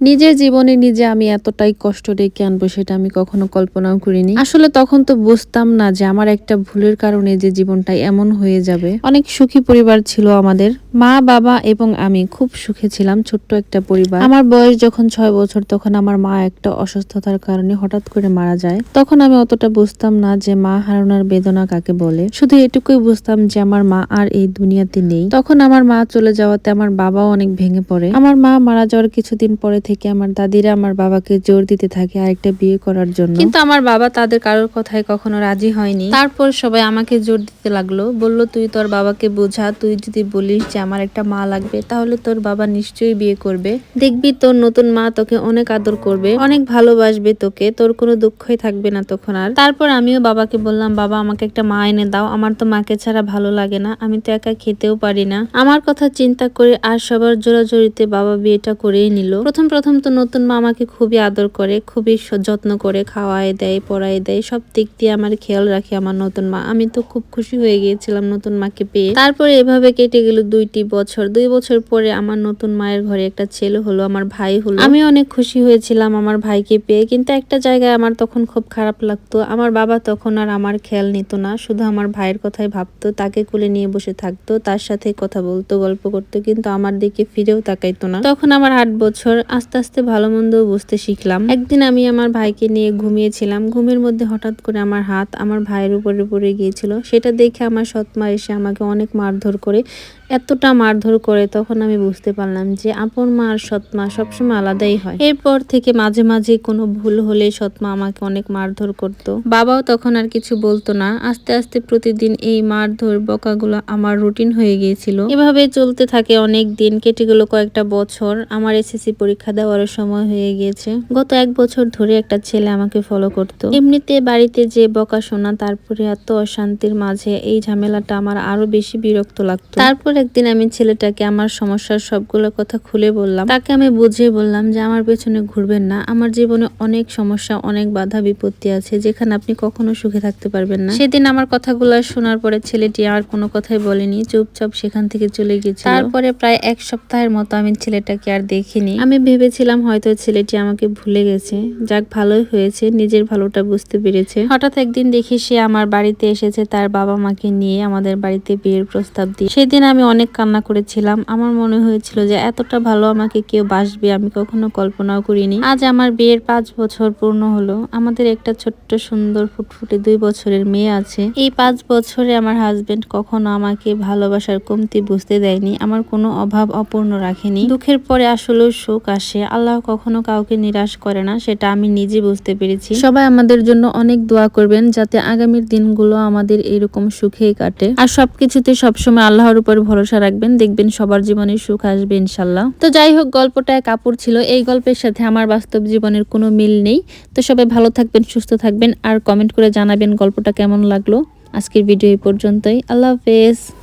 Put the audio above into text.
নিজের জীবনে নিজে আমি এতটাই কষ্ট ডেকে আনব সেটা আমি কখনো কল্পনাও করিনি। আসলে তখন তো বুঝতাম না যে আমার একটা ভুলের কারণে যে জীবনটা এমন হয়ে যাবে। অনেক সুখী পরিবার ছিল আমাদের। মা, বাবা এবং আমি খুব সুখে ছিলাম ছোট্ট একটা পরিবার। আমার বয়স যখন ছয় বছর তখন আমার মা একটা অসুস্থতার কারণে হঠাৎ করে মারা যায়। তখন আমি অতটা বুঝতাম না যে মা হারানোর বেদনা কাকে বলে। শুধু এটুকুই বুঝতাম যে আমার মা আর এই দুনিয়াতে নেই। তখন আমার মা চলে যাওয়াতে আমার বাবাও অনেক ভেঙে পড়ে। আমার মা মারা যাওয়ার কিছুদিন পরে থেকে আমার দাদিরা আমার বাবাকে জোর দিতে থাকে আরেকটা বিয়ে করার জন্য। কিন্তু আমার বাবা তাদের কারোর কথায় কখনো রাজি হয়নি। তারপর সবাই আমাকে জোর দিতে লাগল। বলল, তুই তোর বাবাকে বোঝা, তুই যদি বলিস যে আমার একটা মা লাগবে, তাহলে তোর বাবা নিশ্চয়ই বিয়ে করবে। দেখবি তোর নতুন মা তোকে অনেক আদর করবে, অনেক ভালোবাসবে তোকে, তোর কোনো দুঃখই থাকবে না তখন আর। তারপর আমিও বাবাকে বললাম, বাবা, আমাকে একটা মা এনে দাও, আমার তো মাকে ছাড়া ভালো লাগে না, আমি তো একা খেতেও পারি না। আমার কথা চিন্তা করে আর সবার জোরাজোরিতে বাবা বিয়েটা করেই নিল। প্রথম প্রথম তো নতুন মা আমাকে খুবই আদর করে, খুবই যত্ন করে, খাওয়ায় দেয়, পড়ায় দেয়, সব দিক দিয়ে আমার খেয়াল রাখে আমার নতুন মা। আমি তো খুব খুশি হয়ে গিয়েছিলাম নতুন মাকে পেয়ে। তারপরে এভাবে কেটে গেল দুইটি বছর। দুই বছর পরে আমার নতুন মায়ের ঘরে একটা ছেলে হলো, আমার ভাই হলো। আমি অনেক খুশি হয়েছিলাম আমার ভাইকে পেয়ে, কিন্তু একটা জায়গায় আমার তখন খুব খারাপ লাগতো। আমার বাবা তখন আর আমার খেয়াল নিত না, শুধু আমার ভাইয়ের কথাই ভাবতো, তাকে কুলে নিয়ে বসে থাকতো, তার সাথে কথা বলতো, গল্প করতো, কিন্তু আমার দিকে ফিরেও তাকাইতো না। তখন আমার আট বছর আস্তে আস্তে আস্তে ভালো মন্দ বুঝতে শিখলাম। একদিন আমি আমার ভাইকে নিয়ে ঘুমিয়েছিলাম। ঘুমের মধ্যে হঠাৎ করে আমার হাত আমার ভাইয়ের উপরে পড়ে গিয়েছিল। সেটা দেখে আমার সৎমা এসে আমাকে অনেক মারধর করে এতটা মারধর করে তখন আমি বুঝতে পারলাম যে আপন মা আর সৎমা সবসময় আলাদাই হয়। এরপর থেকে মাঝে মাঝে কোনো ভুল হলে সৎমা আমাকে অনেক মারধর করত। বাবাও তখন আর কিছু বলতো না। আস্তে আস্তে প্রতিদিন এই মারধর বকাগুলো আমার রুটিন হয়ে গিয়েছিল। এভাবে চলতে থাকে অনেক দিন, কেটে গেল কয়েকটা বছর। আমার এসএসসি পরীক্ষা দেওয়ার সময় হয়ে গিয়েছে। গত এক বছর ধরে একটা ছেলে আমাকে ফলো করতো। এমনিতে বাড়িতে যে বকা শোনা, তারপরে এত অশান্তির মাঝে এই ঝামেলাটা আমার আরও বেশি বিরক্ত লাগতো। তারপর একদিন আমি ছেলেটাকে আমার সমস্যার সবগুলো কথা খুলে বললাম। তাকে আমি বুঝিয়ে বললাম যে, আমার পেছনে ঘুরবেন না। আমার জীবনে অনেক সমস্যা, অনেক বাধা, বিপত্তি আছে, যেখানে আপনি কখনো সুখে থাকতে পারবেন না। সেদিন আমার কথাগুলো শোনার পরে ছেলেটি আর কোনো কথাই বলেনি, চুপচাপ সেখান থেকে চলে গেছে তারপরে প্রায় এক সপ্তাহের মতো আমি ছেলেটাকে আর দেখিনি। আমি ভেবেছিলাম হয়তো ছেলেটি আমাকে ভুলে গেছে। যাক, ভালোই হয়েছে, নিজের ভালোটা বুঝতে পেরেছে। হঠাৎ একদিন দেখি সে আমার বাড়িতে এসেছে, তার বাবা মাকে নিয়ে আমাদের বাড়িতে বিয়ের প্রস্তাব দিয়ে। সেদিন আমি অনেক কান্না করেছিলাম। আমার মনে হয়েছিল যে, এতটা ভালো আমাকে কেউ বাসবে, আমি কখনো কল্পনাও করিনি। আজ আমার বিয়ের পাঁচ বছর পূর্ণ হলো। আমাদের একটা ছোট্ট সুন্দর ফুটফুটে দুই বছরের মেয়ে আছে। এই পাঁচ বছরে আমার হাজবেন্ড কখনো আমাকে ভালোবাসার কমতি বুঝতে দেয়নি। আমার কোনো অভাব অপূর্ণ রাখেনি। দুঃখের পরে আসলেও সুখ আসে। আল্লাহ কখনো কাউকে নিরাশ করে না, সেটা আমি নিজে বুঝতে পেরেছি। সবাই আমাদের জন্য অনেক দোয়া করবেন, যাতে আগামীর দিনগুলো আমাদের এরকম সুখেই কাটে। আর সবকিছুতে সবসময় আল্লাহর উপর ভরসা রাখবেন, দেখবেন সবার জীবনে সুখ আসবে ইনশাল্লাহ। তো যাই হোক, গল্পটা কাপড় ছিল। এই গল্পের সাথে আমার বাস্তব জীবনের কোনো মিল নেই। তো সবাই ভালো থাকবেন, সুস্থ থাকবেন, আর কমেন্ট করে জানাবেন গল্পটা কেমন লাগল। আজকের ভিডিও এই পর্যন্তই। আল্লাহ হাফেজ।